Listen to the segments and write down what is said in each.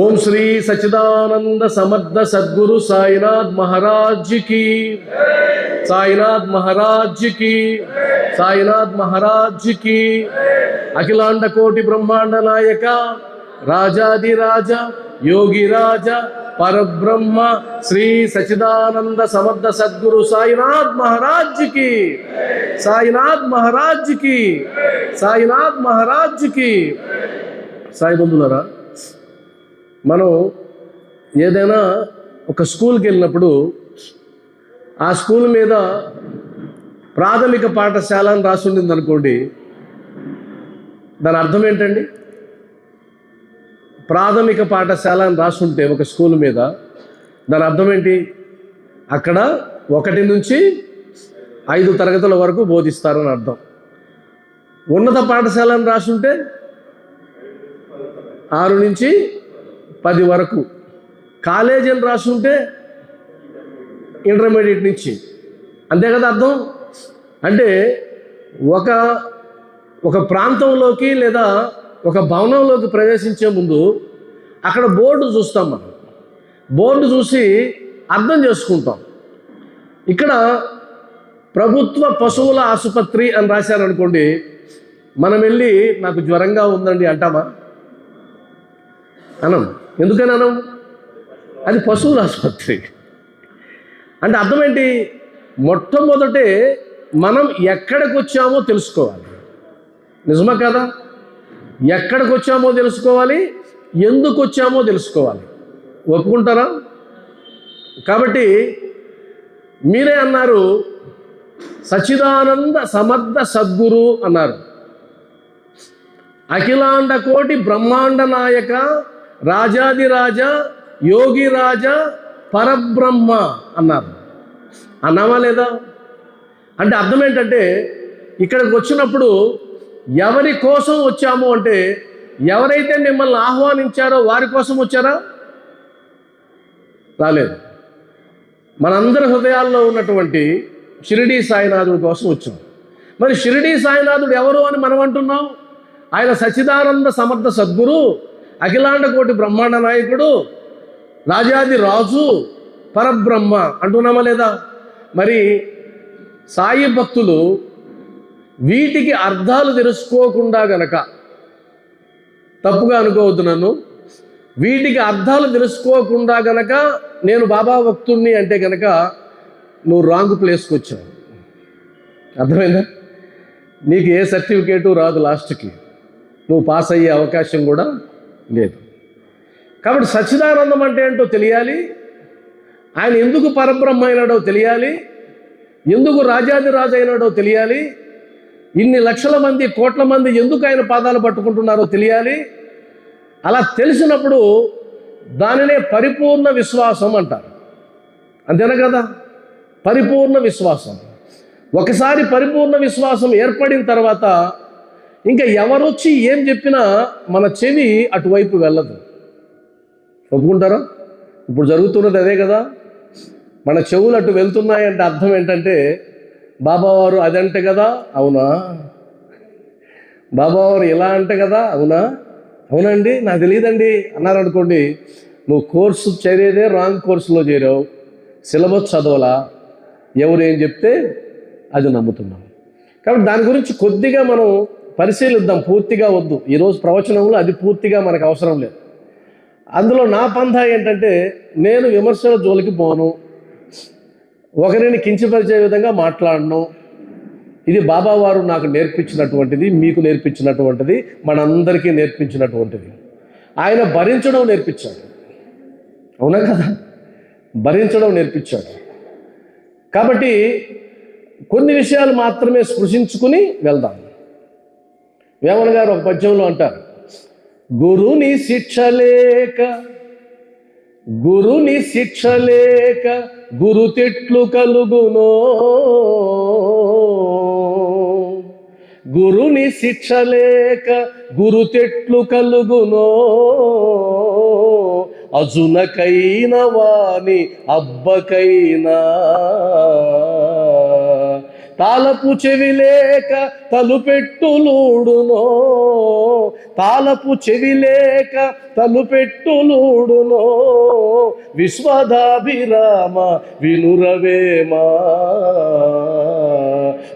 ఓం శ్రీ సచిదానంద సమర్థ సద్గురు సాయినాథ్ మహారాజ్కి. సాయినాథ్ మహారాజ్కి సాయినాథ్ మహారాజ్కి. అఖిలాండ కోటి బ్రహ్మాండ నాయక రాజాది రాజ యోగి రాజ పరబ్రహ్మ శ్రీ సచిదానంద సమర్థ సద్గురు సాయినాథ్ మహారాజ్కి. సాయినాథ్ మహారాజ్కి సాయినాథ్ మహారాజ్కి. సాయి బంధులరా మనం ఏదైనా ఒక స్కూల్కి వెళ్ళినప్పుడు ఆ స్కూల్ మీద ప్రాథమిక పాఠశాల అని రాసి ఉండింది అనుకోండి దాని అర్థం ఏంటండి? ప్రాథమిక పాఠశాల అని రాసి ఉంటే ఒక స్కూల్ మీద దాని అర్థం ఏంటి? అక్కడ ఒకటి నుంచి ఐదు తరగతుల వరకు బోధిస్తారని అర్థం. ఉన్నత పాఠశాల అని రాసి ఉంటే ఆరు నుంచి పది వరకు. కాలేజీ అని రాసి ఉంటే ఇంటర్మీడియట్ నుంచి. అంతే కదా అర్థం? అంటే ఒక ఒక ప్రాంతంలోకి లేదా ఒక భవనంలోకి ప్రవేశించే ముందు అక్కడ బోర్డు చూస్తాం మనం. బోర్డు చూసి అర్థం చేసుకుంటాం. ఇక్కడ ప్రభుత్వ పశువుల ఆసుపత్రి అని రాశారనుకోండి మనం వెళ్ళి నాకు జ్వరంగా ఉందండి అంటామా? అనం. ఎందుకని అనం? అది పశువుల ఆసుపత్రి. అంటే అర్థం ఏంటి మొట్టమొదటే మనం ఎక్కడికి వచ్చామో తెలుసుకోవాలి. నిజమా కదా? ఎక్కడికి వచ్చామో తెలుసుకోవాలి ఎందుకు వచ్చామో తెలుసుకోవాలి. ఒప్పుకుంటారా? కాబట్టి మీరే అన్నారు సచిదానంద సమర్థ సద్గురు అన్నారు. అఖిలాండ కోటి బ్రహ్మాండ నాయక రాజాదిరాజ యోగి రాజ పరబ్రహ్మ అన్నారు. అన్నామా లేదా? అంటే అర్థం ఏంటంటే ఇక్కడికి వచ్చినప్పుడు ఎవరి కోసం వచ్చాము అంటే ఎవరైతే మిమ్మల్ని ఆహ్వానించారో వారి కోసం వచ్చారా? రాలేదు. మనందరి హృదయాల్లో ఉన్నటువంటి షిరిడీ సాయినాథుడి కోసం వచ్చాం. మరి షిరిడీ సాయినాథుడు ఎవరు అని మనం అంటున్నాం? ఆయన సచిదానంద సమర్థ సద్గురు అఖిలాండ కోటి బ్రహ్మాండ నాయకుడు రాజాది రాజు పరబ్రహ్మ అంటున్నామా లేదా? మరి సాయి భక్తులు వీటికి అర్థాలు తెలుసుకోకుండా గనక తప్పుగా అనుకోవద్దు నన్ను వీటికి అర్థాలు తెలుసుకోకుండా గనక నేను బాబా భక్తుణ్ణి అంటే గనక నువ్వు రాంగ్ ప్లేస్కి వచ్చావు. అర్థమైందా? నీకు ఏ సర్టిఫికేటు రాదు లాస్ట్కి. నువ్వు పాస్ అయ్యే అవకాశం కూడా లేదు. కాబట్టి సచ్చిదానందం అంటే ఏంటో తెలియాలి. ఆయన ఎందుకు పరబ్రహ్మ అయినాడో తెలియాలి. ఎందుకు రాజాదిరాజు అయినాడో తెలియాలి. ఇన్ని లక్షల మంది కోట్ల మంది ఎందుకు ఆయన పాదాలు పట్టుకుంటున్నారో తెలియాలి. అలా తెలిసినప్పుడు దానినే పరిపూర్ణ విశ్వాసం అంటారు. అంతేనా కదా? పరిపూర్ణ విశ్వాసం. ఒకసారి పరిపూర్ణ విశ్వాసం ఏర్పడిన తర్వాత ఇంకా ఎవరొచ్చి ఏం చెప్పినా మన చెవి అటువైపు వెళ్ళదు. ఒప్పుకుంటారా? ఇప్పుడు జరుగుతున్నది అదే కదా. మన చెవులు అటు వెళ్తున్నాయంటే అర్థం ఏంటంటే బాబావారు అదంటే కదా అవునా? బాబావారు ఇలా అంటే కదా అవునా? అవునండి నాకు తెలియదండి. అన్నారు అనుకోండి నువ్వు కోర్సు చేరేదే రాంగ్ కోర్సులో చేరావు. సిలబస్ చదవలా. ఎవరు ఏం చెప్తే అది నమ్ముతున్నాం. కాబట్టి దాని గురించి కొద్దిగా మనం పరిశీలిద్దాం పూర్తిగా వద్దు. ఈరోజు ప్రవచనంలో అది పూర్తిగా మనకు అవసరం లేదు. అందులో నా పంథా ఏంటంటే నేను విమర్శల జోలికి పోను ఒకరిని కించపరిచే విధంగా మాట్లాడను. ఇది బాబా వారు నాకు నేర్పించినటువంటిది మీకు నేర్పించినటువంటిది మనందరికీ నేర్పించినటువంటిది. ఆయన భరించడం నేర్పించాడు. అవునా కదా? భరించడం నేర్పించాడు. కాబట్టి కొన్ని విషయాలు మాత్రమే స్పృశించుకుని వెళ్దాం. వేమన గారు ఒక పద్యంలో అంటారు. గురుని శిక్షలేక గురుని శిక్షలేక గురు తిట్లు కలుగునో. గురుని శిక్షలేక గురు తిట్లు కలుగునో. అజునకైన వాణి అబ్బకైనా తాలపు చెవి లేక తలుపెట్టులూడునో. తాలపు చెవి లేక తలుపెట్టులూడునో. విశ్వదాభిరామ వినురవేమా.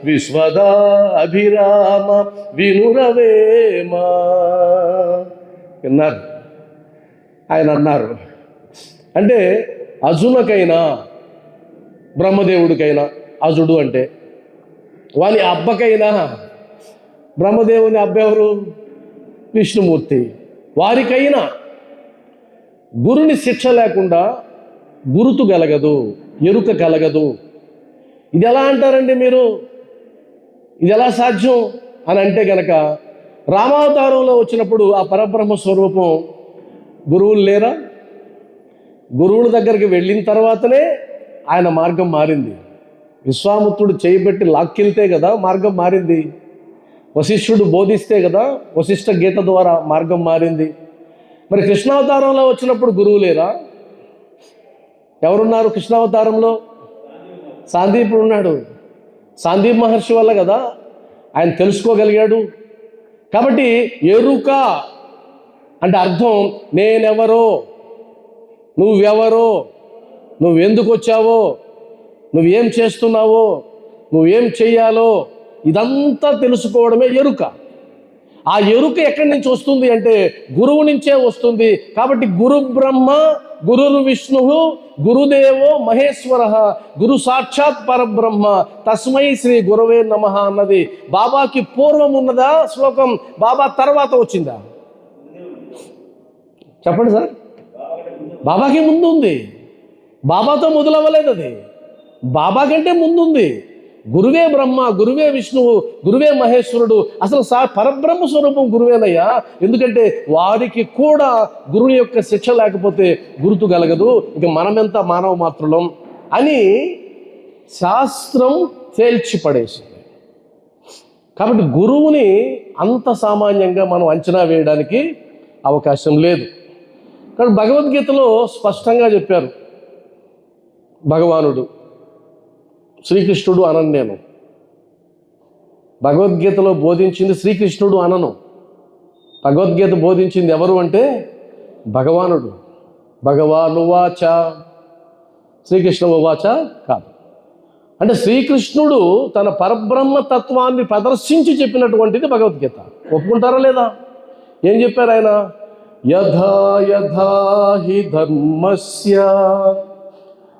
విశ్వదాభిరామ వినురవేమా. విన్నారు? ఆయన అన్నారు. అంటే అజునకైనా బ్రహ్మదేవుడికైనా అజుడు అంటే వాని అబ్బకైనా బ్రహ్మదేవుని అబ్బెవరు విష్ణుమూర్తి. వారికైనా గురుని శిక్ష లేకుండా గురుతు కలగదు ఎరుక కలగదు. ఇది ఎలా అంటారండి మీరు? ఇది ఎలా సాధ్యం? అని అంటే గనక రామావతారంలో వచ్చినప్పుడు ఆ పరబ్రహ్మ స్వరూపం గురువులు లేరా? గురువుల దగ్గరికి వెళ్ళిన తర్వాతనే ఆయన మార్గం మారింది. విశ్వామిత్రుడు చేయబెట్టి లాక్కెళ్తే కదా మార్గం మారింది. వశిష్ఠుడు బోధిస్తే కదా వశిష్ఠ గీత ద్వారా మార్గం మారింది. మరి కృష్ణావతారంలో వచ్చినప్పుడు గురువు లేరా? ఎవరున్నారు కృష్ణావతారంలో? సాందీపుడు ఉన్నాడు. సాందీప్ మహర్షి వల్ల కదా ఆయన తెలుసుకోగలిగాడు. కాబట్టి ఎరుక అంటే అర్థం నేనెవరో నువ్వెవరో నువ్వెందుకు వచ్చావో నువ్వేం చేస్తున్నావో నువ్వేం చెయ్యాలో ఇదంతా తెలుసుకోవడమే ఎరుక. ఆ ఎరుక ఎక్కడి నుంచి వస్తుంది అంటే గురువు నుంచే వస్తుంది. కాబట్టి గురు బ్రహ్మ గురు విష్ణు గురుదేవో మహేశ్వర గురు సాక్షాత్ పరబ్రహ్మ తస్మై శ్రీ గురవే నమ అన్నది బాబాకి పూర్వం ఉన్నదా శ్లోకం బాబా తర్వాత వచ్చిందా? చెప్పండి సార్. బాబాకి ముందు ఉంది. బాబాతో మొదలవ్వలేదు అది. బాబా కంటే ముందుంది. గురువే బ్రహ్మ గురువే విష్ణువు గురువే మహేశ్వరుడు. అసలు సా పరబ్రహ్మ స్వరూపం గురువేనయ్యా? ఎందుకంటే వారికి కూడా గురువు యొక్క శిక్ష లేకపోతే గుర్తు కలగదు. ఇక మనమెంత మానవ మాత్రులం అని శాస్త్రం తేల్చి పడేసింది కాబట్టి గురువుని అంత సామాన్యంగా మనం అంచనా వేయడానికి అవకాశం లేదు. కానీ భగవద్గీతలో స్పష్టంగా చెప్పారు భగవానుడు. శ్రీకృష్ణుడు అనను నేను భగవద్గీతలో బోధించింది శ్రీకృష్ణుడు అనను. భగవద్గీత బోధించింది ఎవరు అంటే భగవానుడు. భగవాను వాచ. శ్రీకృష్ణ వాచ కాదు. అంటే శ్రీకృష్ణుడు తన పరబ్రహ్మ తత్వాన్ని ప్రదర్శించి చెప్పినటువంటిది భగవద్గీత. ఒప్పుకుంటారా లేదా? ఏం చెప్పారు ఆయన? యథా యథా హి ధర్మస్య.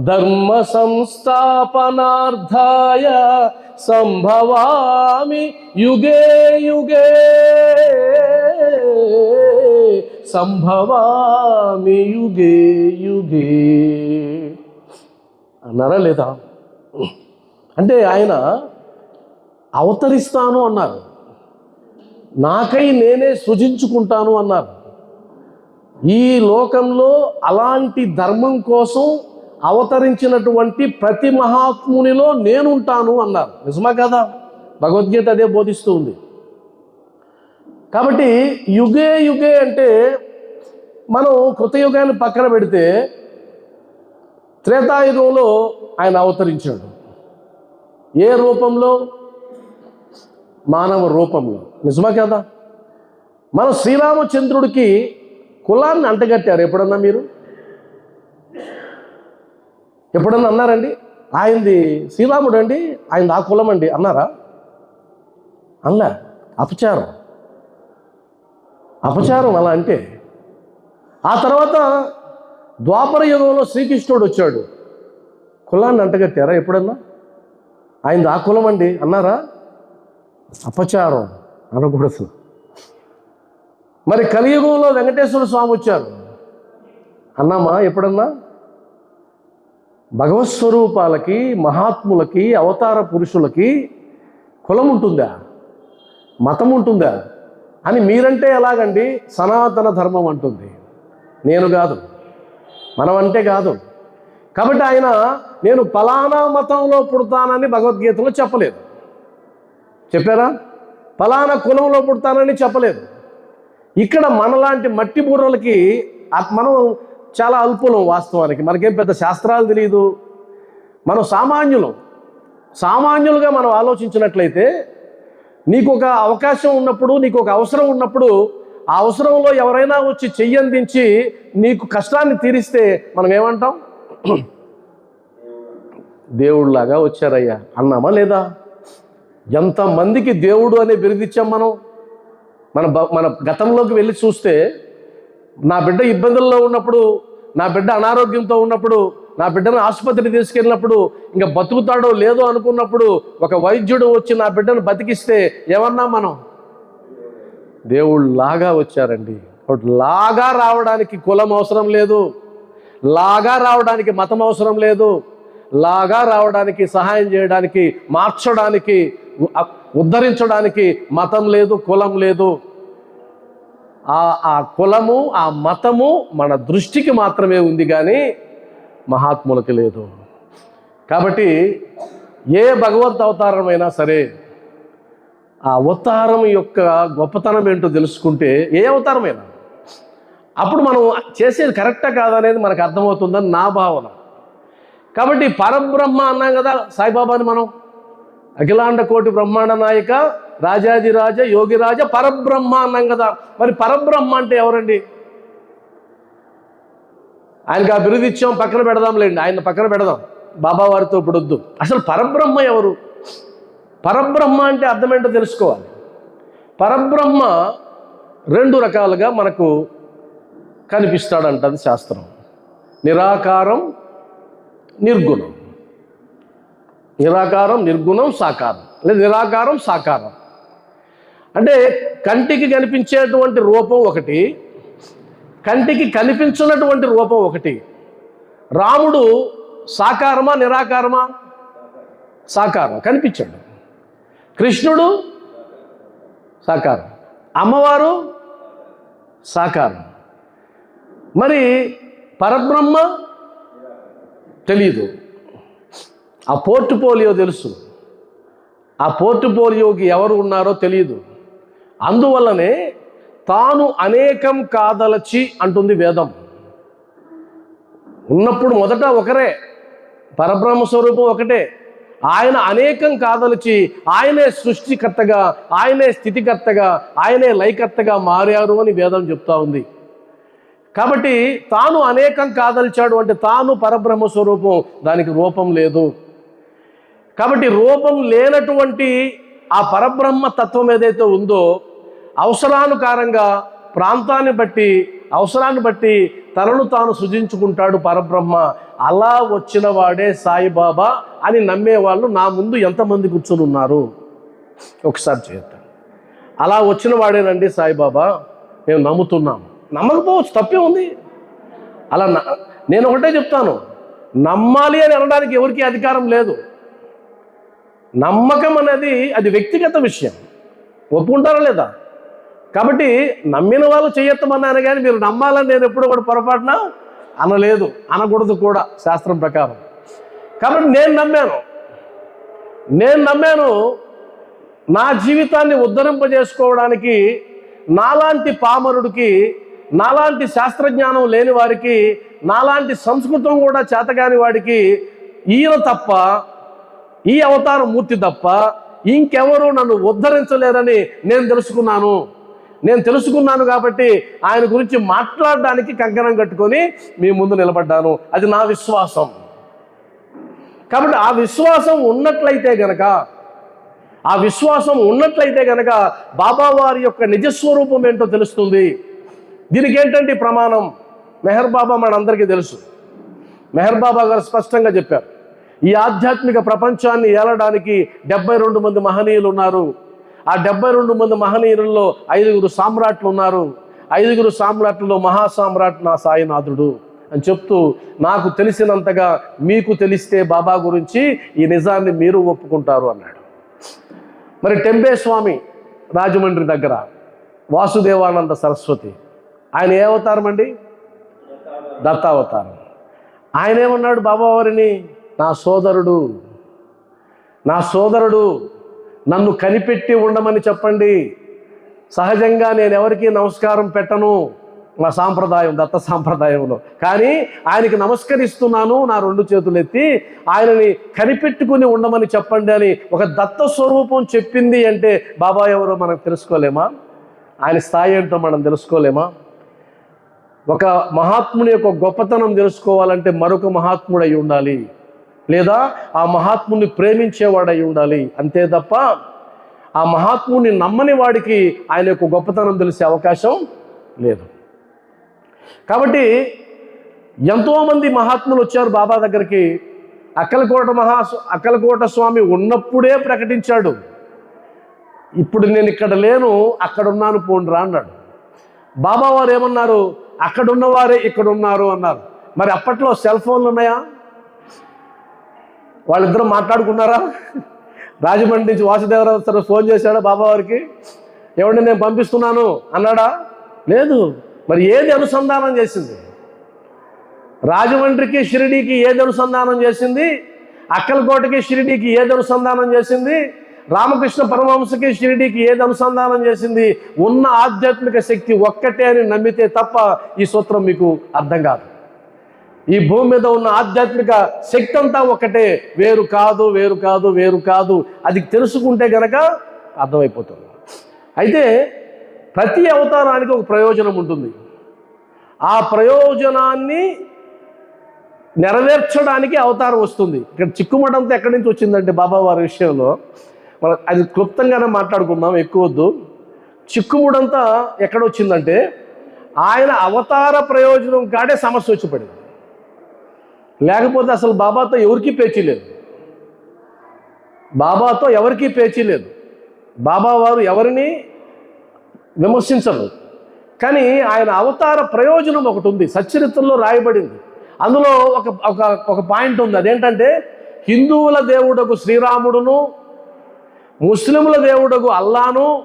ధర్మ సంస్థాపనార్థాయ సంభవామి యుగే యుగే. సంభవామి యుగే యుగే. అన్నారా లేదా? అంటే ఆయన అవతరిస్తాను అన్నారు. నాకై నేనే సృజించుకుంటాను అన్నారు. ఈ లోకంలో అలాంటి ధర్మం కోసం అవతరించినటువంటి ప్రతి మహాత్మునిలో నేనుంటాను అన్నారు. నిజమా కదా? భగవద్గీత అదే బోధిస్తూ ఉంది. కాబట్టి యుగే యుగే అంటే మనం కృతయుగాన్ని పక్కన పెడితే త్రేతాయుగంలో ఆయన అవతరించాడు. ఏ రూపంలో? మానవ రూపంలో. నిజమా కదా? మన శ్రీరామచంద్రుడికి కులాన్ని అంటగట్టారు ఎప్పుడన్నా మీరు? ఎప్పుడన్నా అన్నారండి? ఆయనది శ్రీరాముడు అండి ఆయన ఆ కులం అండి అన్నారా? అన్నా అపచారం. అపచారం అలా అంటే ఆ తర్వాత ద్వాపర యుగంలో శ్రీకృష్ణుడు వచ్చాడు. కులాన్ని అంటగట్టారా ఎప్పుడన్నా? ఆయన ఆ కులం అండి అన్నారా? అపచారం అనకూడదు. మరి కలియుగంలో వెంకటేశ్వర స్వామి వచ్చారు. అన్నామా ఎప్పుడన్నా? భగవత్ స్వరూపాలకి మహాత్ములకి అవతార పురుషులకి కులం ఉంటుందా? మతం ఉంటుందా? అని మీరంటే ఎలాగండి? సనాతన ధర్మం అంటుంది. నేను కాదు. మనం అంటే కాదు. కాబట్టి ఆయన నేను ఫలానా మతంలో పుడతానని భగవద్గీతలో చెప్పలేదు. చెప్పారా? పలానా కులంలో పుడతానని చెప్పలేదు. ఇక్కడ మనలాంటి మట్టి బుర్రలకి మనం చాలా అల్పులం వాస్తవానికి. మనకేం పెద్ద శాస్త్రాలు తెలియదు మనం సామాన్యులం. సామాన్యులుగా మనం ఆలోచించినట్లయితే నీకు ఒక అవకాశం ఉన్నప్పుడు నీకు ఒక అవసరం ఉన్నప్పుడు ఆ అవసరంలో ఎవరైనా వచ్చి చెయ్యందించి నీకు కష్టాన్ని తీరిస్తే మనం ఏమంటాం? దేవుడులాగా వచ్చారయ్యా అన్నామా లేదా? ఎంతమందికి దేవుడు అనే బిరుదిచ్చాం మనం? మన బ- మన గతంలోకి వెళ్ళి చూస్తే నా బిడ్డ ఇబ్బందుల్లో ఉన్నప్పుడు నా బిడ్డ అనారోగ్యంతో ఉన్నప్పుడు నా బిడ్డను ఆసుపత్రికి తీసుకెళ్ళినప్పుడు ఇంకా బతుకుతాడో లేదో అనుకున్నప్పుడు ఒక వైద్యుడు వచ్చి నా బిడ్డను బతికిస్తే ఏమన్నా మనం? దేవుళ్ళు లాగా వచ్చారండి. లాగా రావడానికి కులం అవసరం లేదు. లాగా రావడానికి మతం అవసరం లేదు. లాగా రావడానికి సహాయం చేయడానికి మార్చడానికి ఉద్ధరించడానికి మతం లేదు కులం లేదు. ఆ ఆ కులము ఆ మతము మన దృష్టికి మాత్రమే ఉంది కానీ మహాత్ములకి లేదు. కాబట్టి ఏ భగవత్ అవతారమైనా సరే ఆ అవతారం యొక్క గొప్పతనం ఏంటో తెలుసుకుంటే ఏ అవతారమైనా. అప్పుడు మనం చేసేది కరెక్టా కాదనేది మనకు అర్థమవుతుందని నా భావన. కాబట్టి పరబ్రహ్మ అన్నాం కదా సాయిబాబాని మనం. అఖిలాండ కోటి బ్రహ్మాండ నాయక రాజాదిరాజ యోగిరాజ పరబ్రహ్మ అన్నాం కదా. మరి పరబ్రహ్మ అంటే ఎవరండి? ఆయనకి ఆ బిరుది ఇచ్చాం పక్కన పెడదాంలేండి. ఆయన పక్కన పెడదాం. బాబా వారితో ఇప్పుడు వద్దు. అసలు పరబ్రహ్మ ఎవరు? పరబ్రహ్మ అంటే అర్థం ఏంటో తెలుసుకోవాలి. పరబ్రహ్మ రెండు రకాలుగా మనకు కనిపిస్తాడంటది శాస్త్రం. నిరాకారం నిర్గుణం. నిరాకారం నిర్గుణం సాకారం. లేదా నిరాకారం సాకారం. అంటే కంటికి కనిపించేటువంటి రూపం ఒకటి కంటికి కనిపించినటువంటి రూపం ఒకటి. రాముడు సాకారమా నిరాకారమా? సాకారం కనిపించాడు. కృష్ణుడు సాకారం. అమ్మవారు సాకారం. మరి పరబ్రహ్మ తెలీదు. ఆ పోర్టుపోలియో తెలుసు. ఆ పోర్టుపోలియోకి ఎవరు ఉన్నారో తెలియదు అందువల్లనే తాను అనేకం కాదలచి అంటుంది వేదం. ఉన్నప్పుడు మొదట ఒకరే పరబ్రహ్మ స్వరూపం ఒకటే. ఆయన అనేకం కాదలిచి ఆయనే సృష్టికర్తగా ఆయనే స్థితికర్తగా ఆయనే లయకర్తగా మారారు అని వేదం చెప్తా ఉంది. కాబట్టి తాను అనేకం కాదలిచాడు అంటే తాను పరబ్రహ్మ స్వరూపం దానికి రూపం లేదు. కాబట్టి రూపం లేనటువంటి ఆ పరబ్రహ్మ తత్వం ఏదైతే ఉందో అవసరానుకారంగా ప్రాంతాన్ని బట్టి అవసరాన్ని బట్టి తనను తాను సృజించుకుంటాడు పరబ్రహ్మ. అలా వచ్చిన వాడే సాయిబాబా అని నమ్మేవాళ్ళు నా ముందు ఎంతమంది కూర్చొని ఉన్నారు? ఒకసారి చేద్దాం. అలా వచ్చిన వాడేనండి సాయిబాబా? మేము నమ్ముతున్నాం. నమ్మకపోవచ్చు తప్పే ఉంది. అలా న- నేను ఒకటే చెప్తాను. నమ్మాలి అని అనడానికి ఎవరికీ అధికారం లేదు. నమ్మకం అనేది అది వ్యక్తిగత విషయం. ఒప్పుకుంటారా లేదా? కాబట్టి నమ్మిన వాళ్ళు చేయొత్తమన్నాను కానీ మీరు నమ్మాలని నేను ఎప్పుడు కూడా పొరపాటున అనలేదు అనకూడదు కూడా శాస్త్రం ప్రకారం. కాబట్టి నేను నమ్మాను. నేను నమ్మాను నా జీవితాన్ని ఉద్ధరింపజేసుకోవడానికి నాలాంటి పామరుడికి నాలాంటి శాస్త్రజ్ఞానం లేని వారికి నాలాంటి సంస్కృతం కూడా చేతగాని వాడికి ఈయన తప్ప ఈ అవతార మూర్తి తప్ప ఇంకెవరూ నన్ను ఉద్ధరించలేరని నేను తెలుసుకున్నాను. నేను తెలుసుకున్నాను కాబట్టి ఆయన గురించి మాట్లాడడానికి కంకణం కట్టుకొని మీ ముందు నిలబడ్డాను. అది నా విశ్వాసం. కాబట్టి ఆ విశ్వాసం ఉన్నట్లయితే గనక ఆ విశ్వాసం ఉన్నట్లయితే గనక బాబా వారి యొక్క నిజస్వరూపం ఏంటో తెలుస్తుంది. దీనికి ఏంటంటే ప్రమాణం? మెహర్ బాబా మనందరికీ తెలుసు. మెహర్ బాబా గారు స్పష్టంగా చెప్పారు. ఈ ఆధ్యాత్మిక ప్రపంచాన్ని ఏలడానికి డెబ్బై రెండు మంది మహనీయులు ఉన్నారు. ఆ డెబ్బై రెండు మంది మహనీయులలో ఐదుగురు సామ్రాట్లు ఉన్నారు. ఐదుగురు సామ్రాట్లలో మహాసామ్రాట్ నా సాయినాథుడు అని చెప్తూ నాకు తెలిసినంతగా మీకు తెలిస్తే బాబా గురించి ఈ నిజాన్ని మీరు ఒప్పుకుంటారు అన్నాడు. మరి టెంబే స్వామి రాజమండ్రి దగ్గర వాసుదేవానంద సరస్వతి ఆయన ఏ అవతారం అండి? దత్తావతారం. ఆయన ఏమన్నాడు బాబావారిని నా సోదరుడు నా సోదరుడు నన్ను కనిపెట్టి ఉండమని చెప్పండి. సహజంగా నేను ఎవరికి నమస్కారం పెట్టను మా సాంప్రదాయం దత్త సాంప్రదాయంలో. కానీ ఆయనకి నమస్కరిస్తున్నాను నా రెండు చేతులు ఎత్తి ఆయనని కనిపెట్టుకుని ఉండమని చెప్పండి అని ఒక దత్త స్వరూపం చెప్పింది అంటే బాబా ఎవరో మనకు తెలుసుకోలేమా? ఆయన స్థాయి ఏంటో మనం తెలుసుకోలేమా? ఒక మహాత్ముని యొక్క గొప్పతనం తెలుసుకోవాలంటే మరొక మహాత్ముడు అయి ఉండాలి. లేదా ఆ మహాత్ముని ప్రేమించేవాడై ఉండాలి. అంతే తప్ప ఆ మహాత్ముని నమ్మని వాడికి ఆయన యొక్క గొప్పతనం తెలిసే అవకాశం లేదు. కాబట్టి ఎంతోమంది మహాత్ములు వచ్చారు బాబా దగ్గరికి. అక్కలకోట మహా అక్కలకోట స్వామి ఉన్నప్పుడే ప్రకటించాడు. ఇప్పుడు నేను ఇక్కడ లేను అక్కడున్నాను పోండ్రా అన్నాడు. బాబా వారు ఏమన్నారు? అక్కడున్నవారే ఇక్కడున్నారు అన్నారు. మరి అప్పట్లో సెల్ ఫోన్లు ఉన్నాయా? వాళ్ళిద్దరూ మాట్లాడుకున్నారా? రాజమండ్రి నుంచి వాసుదేవరావు సార్ ఫోన్ చేశాడు బాబావారికి? ఎవరిని నేను పంపిస్తున్నాను అన్నాడా? లేదు. మరి ఏది అనుసంధానం చేసింది? రాజమండ్రికి షిరిడీకి ఏది అనుసంధానం చేసింది? అక్కలకోటకి షిరిడీకి ఏది అనుసంధానం చేసింది? రామకృష్ణ పరమహంసకి షిరిడీకి ఏది అనుసంధానం చేసింది? ఉన్న ఆధ్యాత్మిక శక్తి ఒక్కటే అని నమ్మితే తప్ప ఈ సూత్రం మీకు అర్థం కాదు. ఈ భూమి మీద ఉన్న ఆధ్యాత్మిక శక్తి అంతా ఒకటే. వేరు కాదు వేరు కాదు వేరు కాదు. అది తెలుసుకుంటే గనక అర్థమైపోతుంది. అయితే ప్రతి అవతారానికి ఒక ప్రయోజనం ఉంటుంది. ఆ ప్రయోజనాన్ని నెరవేర్చడానికి అవతారం వస్తుంది. ఇక్కడ చిక్కుమడంతో ఎక్కడి నుంచి వచ్చిందంటే బాబా వారి విషయంలో. మనం అది క్లుప్తంగానే మాట్లాడుకుందాం ఎక్కువ వద్దు. చిక్కుముడంతా ఎక్కడొచ్చిందంటే ఆయన అవతార ప్రయోజనం కాడే సమస్య వచ్చి పడింది. లేకపోతే అసలు బాబాతో ఎవరికీ పేచీ లేదు. బాబాతో ఎవరికీ పేచీ లేదు. బాబా వారు ఎవరిని విమర్శించరు. కానీ ఆయన అవతార ప్రయోజనం ఒకటి ఉంది సచ్చరిత్రలో రాయబడింది. అందులో ఒక ఒక ఒక పాయింట్ ఉంది అదేంటంటే హిందువుల దేవుడకు శ్రీరాముడును ముస్లింల దేవుడకు అల్లాను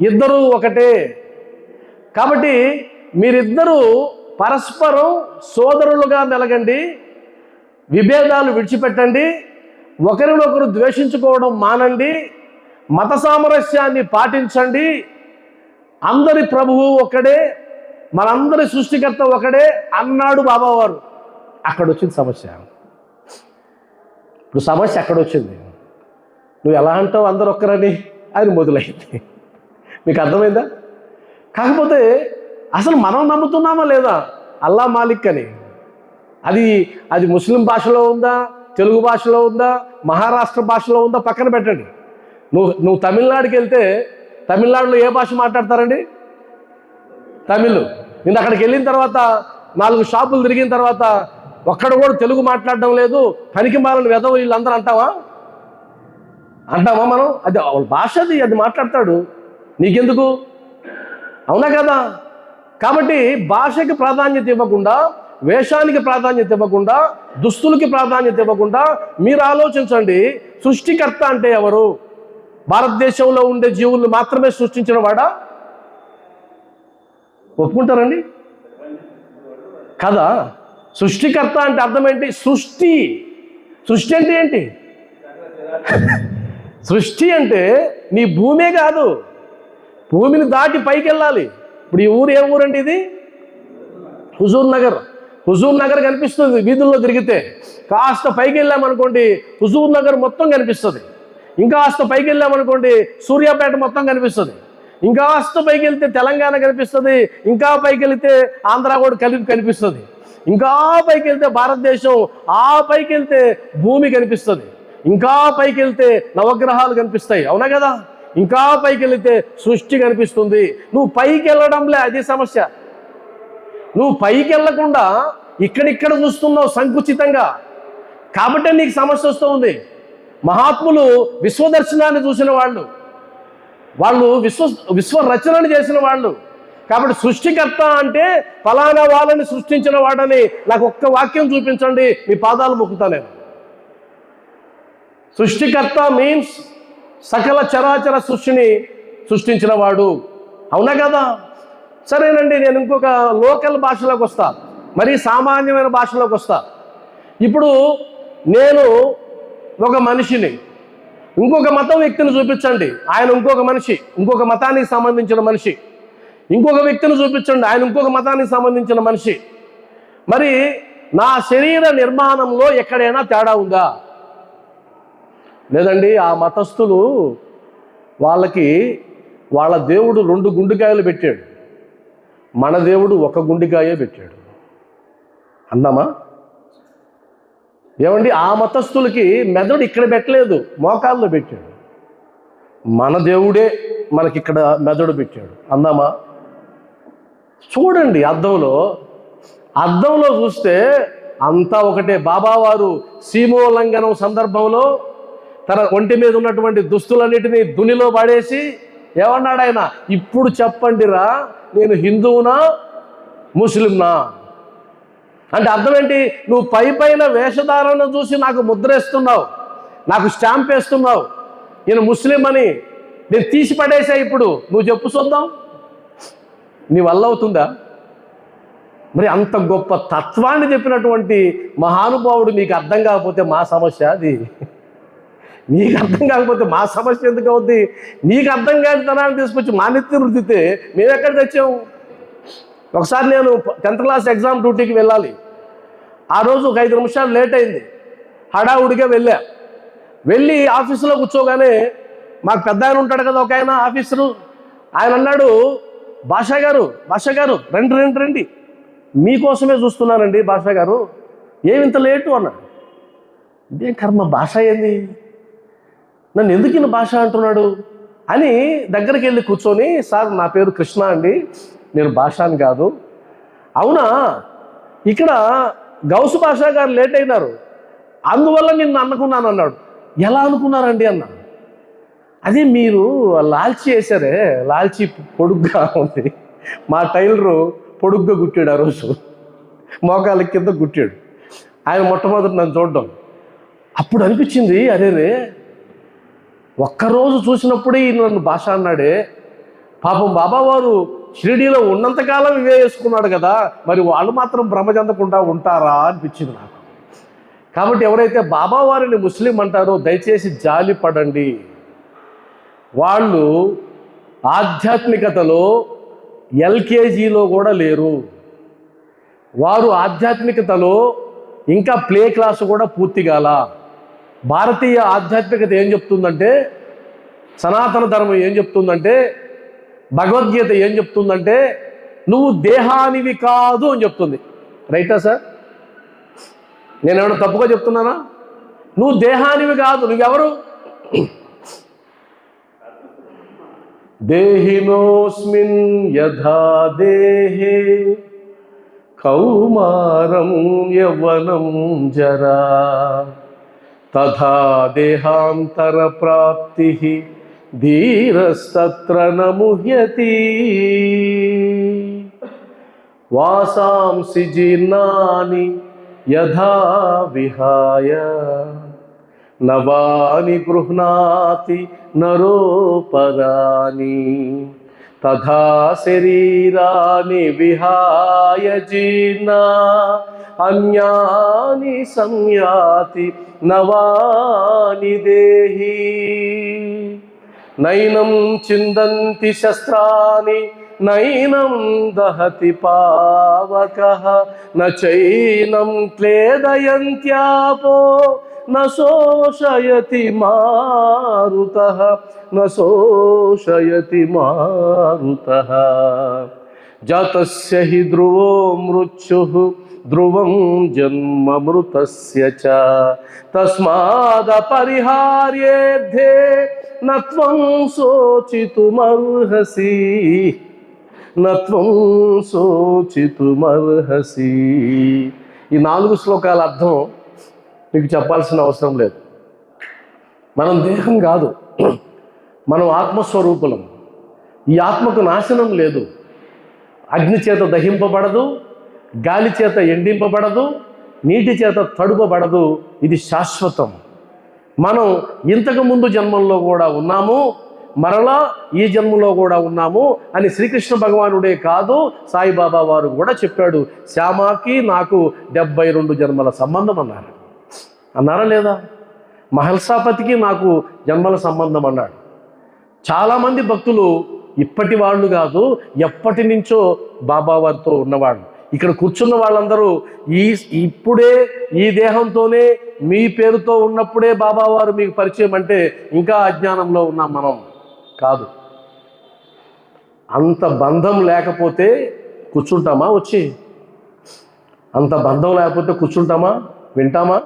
ఇద్దరూ ఒకటే. కాబట్టి మీరిద్దరూ పరస్పరం సోదరులుగా మెలగండి విభేదాలు విడిచిపెట్టండి. ఒకరినొకరు ద్వేషించుకోవడం మానండి. మత సామరస్యాన్ని పాటించండి. అందరి ప్రభువు ఒకడే మనందరి సృష్టికర్త ఒకడే అన్నాడు బాబావారు. అక్కడ వచ్చింది సమస్య. ఇప్పుడు సమస్య అక్కడ వచ్చింది నువ్వు ఎలా అంటావు అందరు ఒక్కరని అది మొదలైంది. మీకు అర్థమైందా? కాకపోతే అసలు మనం నమ్ముతున్నామా లేదా? అల్లా మాలిక్ అని. అది అది ముస్లిం భాషలో ఉందా తెలుగు భాషలో ఉందా మహారాష్ట్ర భాషలో ఉందా పక్కన పెట్టండి. నువ్వు నువ్వు తమిళనాడుకి వెళ్తే తమిళనాడులో ఏ భాష మాట్లాడతారండి? తమిళ్. నేను అక్కడికి వెళ్ళిన తర్వాత నాలుగు షాపులు తిరిగిన తర్వాత ఒక్కడ కూడా తెలుగు మాట్లాడడం లేదు పనికి మాలని వెదవ వీళ్ళందరూ అంటావా? అంటావా మనం? అది వాళ్ళ భాష అది అది మాట్లాడతాడు. నీకెందుకు? అవునా కదా? కాబట్టి భాషకి ప్రాధాన్యత ఇవ్వకుండా వేషానికి ప్రాధాన్యత ఇవ్వకుండా దుస్తులకి ప్రాధాన్యత ఇవ్వకుండా మీరు ఆలోచించండి సృష్టికర్త అంటే ఎవరు? భారతదేశంలో ఉండే జీవుల్ని మాత్రమే సృష్టించిన వాడా? ఒప్పుకుంటారండి? కదా? సృష్టికర్త అంటే అర్థం ఏంటి? సృష్టి. సృష్టి అంటే ఏంటి? సృష్టి అంటే నీ భూమే కాదు. భూమిని దాటి పైకి వెళ్ళాలి ఇప్పుడు ఈ ఊరు ఏ ఊరండి ఇది? హుజూర్ నగర్. హుజూర్ నగర్ కనిపిస్తుంది వీధుల్లో తిరిగితే. కాస్త పైకి వెళ్ళామనుకోండి హుజూర్ నగర్ మొత్తం కనిపిస్తుంది. ఇంకా కాస్త పైకి వెళ్ళామనుకోండి సూర్యాపేట మొత్తం కనిపిస్తుంది. ఇంకా కాస్త పైకి వెళ్తే తెలంగాణ కనిపిస్తుంది ఇంకా పైకి వెళ్తే ఆంధ్ర కూడా కలిపి కనిపిస్తుంది. ఇంకా పైకి వెళ్తే భారతదేశం ఆ పైకి వెళ్తే భూమి కనిపిస్తుంది. ఇంకా పైకి వెళ్తే నవగ్రహాలు కనిపిస్తాయి అవునా కదా? ఇంకా పైకి వెళ్తే సృష్టి కనిపిస్తుంది. నువ్వు పైకి వెళ్ళడంలే అది సమస్య. నువ్వు పైకి వెళ్ళకుండా ఇక్కడిక్కడ చూస్తున్నావు సంకుచితంగా. కాబట్టే నీకు సమస్య వస్తూ ఉంది. మహాత్ములు విశ్వదర్శనాన్ని చూసిన వాళ్ళు వాళ్ళు విశ్వ విశ్వరచనని చేసిన వాళ్ళు. కాబట్టి సృష్టికర్త అంటే ఫలానా వాళ్ళని సృష్టించిన వాడని నాకు ఒక్క వాక్యం చూపించండి మీ పాదాలు మొక్కుతా నేను సృష్టికర్త మీన్స్ సకల చరాచర సృష్టిని సృష్టించిన వాడు. అవునా కదా? సరేనండి నేను ఇంకొక లోకల్ భాషలోకి వస్తా. మరి సామాన్యమైన భాషలోకి వస్తా. ఇప్పుడు నేను ఒక మనిషిని ఇంకొక మతం వ్యక్తిని చూపించండి. ఆయన ఇంకొక మనిషి ఇంకొక మతానికి సంబంధించిన మనిషి. ఇంకొక వ్యక్తిని చూపించండి ఆయన ఇంకొక మతానికి సంబంధించిన మనిషి. మరి నా శరీర నిర్మాణంలో ఎక్కడైనా తేడా ఉందా? లేదండి ఆ మతస్థులు వాళ్ళకి వాళ్ళ దేవుడు రెండు గుండెకాయలు పెట్టాడు. మన దేవుడు ఒక గుండిగాయే పెట్టాడు. అందామా? ఏమండి? ఆ మతస్థులకి మెదడు ఇక్కడ పెట్టలేదు మోకాల్లో పెట్టాడు. మన దేవుడే మనకి ఇక్కడ మెదడు పెట్టాడు. అందామా? చూడండి అద్దంలో అద్దంలో చూస్తే అంతా ఒకటే. బాబావారు సీమోల్లంఘనం సందర్భంలో తన ఒంటి మీద ఉన్నటువంటి దుస్తులన్నిటినీ దునిలో పడేసి ఏమన్నాడు ఆయన ఇప్పుడు చెప్పండిరా నేను హిందువునా ముస్లింనా? అంటే అర్థం ఏంటి నువ్వు పై పైన వేషధారణ చూసి నాకు ముద్రేస్తున్నావు నాకు స్టాంప్ వేస్తున్నావు. నేను ముస్లిం అని నేను తీసి పడేసా ఇప్పుడు. నువ్వు చెప్పు చూద్దాం నీ వల్ల అవుతుందా? మరి అంత గొప్ప తత్వాన్ని చెప్పినటువంటి మహానుభావుడు నీకు అర్థం కాకపోతే మా సమస్య అది. నీకు అర్థం కాకపోతే మా సమస్య ఎందుకు అవుద్ది? నీకు అర్థం కాని తనాన్ని తీసుకొచ్చి మా నెత్తి రుద్దితే మేము ఎక్కడ తెచ్చాము? ఒకసారి నేను టెన్త్ క్లాస్ ఎగ్జామ్ డ్యూటీకి వెళ్ళాలి. ఆ రోజు ఒక ఐదు నిమిషాలు లేట్ అయింది. హడావుడిగా వెళ్ళా. వెళ్ళి ఆఫీసులో కూర్చోగానే మాకు పెద్ద ఆయన ఉంటాడు కదా ఒక ఆయన ఆఫీసరు. ఆయన అన్నాడు భాషా గారు భాషా గారు రండి రండి రండి. మీకోసమే చూస్తున్నానండి భాషా గారు. ఏమింత లేటు? అన్నాడు. ఇదేం కర్మ? భాష ఏంది? నన్ను ఎందుకు ఈయన భాష అంటున్నాడు? అని దగ్గరికి వెళ్ళి కూర్చొని సార్ నా పేరు కృష్ణ అండి. నేను భాష అని కాదు. అవునా? ఇక్కడ గౌసు భాషా గారు లేట్ అయినారు. అందువల్ల నిన్ను అనుకున్నాను అన్నాడు. ఎలా అనుకున్నారండి? అన్న. అది మీరు లాల్చి వేసారే లాల్చి పొడుగ్గా ఉంది. మా టైలరు పొడుగ్గా కుట్టాడు ఆ రోజు. మోకాల కింద కుట్టాడు. ఆయన మొట్టమొదటి నన్ను చూడడం. అప్పుడు అనిపించింది అరే రే ఒక్కరోజు చూసినప్పుడే నన్ను భాష అన్నాడే. పాపం బాబావారు షిరిడీలో ఉన్నంతకాలం ఇవే వేసుకున్నాడు కదా మరి వాళ్ళు మాత్రం భ్రమ చెందకుండా ఉంటారా అనిపించింది నాకు. కాబట్టి ఎవరైతే బాబావారిని ముస్లిం అంటారో దయచేసి జాలి పడండి. వాళ్ళు ఆధ్యాత్మికతలో ఎల్కేజీలో కూడా లేరు. వారు ఆధ్యాత్మికతలో ఇంకా ప్లే క్లాస్ కూడా పూర్తి కాలా. భారతీయ ఆధ్యాత్మికత ఏం చెప్తుందంటే సనాతన ధర్మం ఏం చెప్తుందంటే భగవద్గీత ఏం చెప్తుందంటే నువ్వు దేహానివి కాదు అని చెప్తుంది. రైటా సార్? నేను ఏమైనా తప్పుగా చెప్తున్నానా? నువ్వు దేహానివి కాదు నువ్వెవరు? దేహినోస్మిన్ యథా దేహే కౌమారం యవ్వనం జరా. तथा देहांतर प्राप्ति देहान्तरप्राप्तिः धीरस्तत्र न मुह्यति। वासांसि जीर्णानि यथा विहाय। नवानि गृह्णाति नरोपराणि तथा शरीराणि विहाय जीर्णा। అన్యాని సంయాతి నవాని దేహి. నైనం చిందంతి శస్త్రాని నైనం దహతి పావక. నైనం క్లేదయంత్యాపో నోషయతి మారుత. నోషయతి మారుత. జాతస్య హి ధ్రువో మృత్యు. ధ్రువం జన్మమృతస్య చ నత్వం శోచితుమర్హసి నత్వం శోచితుమర్హసి ఈ నాలుగు శ్లోకాల అర్థం మీకు చెప్పాల్సిన అవసరం లేదు. మనం దేహం కాదు మనం ఆత్మస్వరూపులం. ఈ ఆత్మకు నాశనం లేదు. అగ్ని చేత దహింపబడదు గాలి చేత ఎండింపబడదు నీటి చేత తడుపబడదు. ఇది శాశ్వతం. మనం ఇంతకు ముందు జన్మంలో కూడా ఉన్నాము మరలా ఈ జన్మలో కూడా ఉన్నాము అని శ్రీకృష్ణ భగవానుడే కాదు సాయిబాబా వారు కూడా చెప్పాడు శ్యామాకి నాకు డెబ్బై రెండు జన్మల సంబంధం అన్నారు. అన్నారా లేదా? మహల్సాపతికి నాకు జన్మల సంబంధం అన్నాడు. చాలామంది భక్తులు ఇప్పటి వాళ్ళు కాదు ఎప్పటి నుంచో బాబా వారితో ఉన్నవాళ్ళు. ఇక్కడ కూర్చున్న వాళ్ళందరూ ఈ ఇప్పుడే ఈ దేహంతోనే మీ పేరుతో ఉన్నప్పుడే బాబావారు మీకు పరిచయం అంటే ఇంకా అజ్ఞానంలో ఉన్నాం మనం. కాదు. అంత బంధం లేకపోతే కూర్చుంటామా వచ్చి? అంత బంధం లేకపోతే కూర్చుంటామా? వింటామా?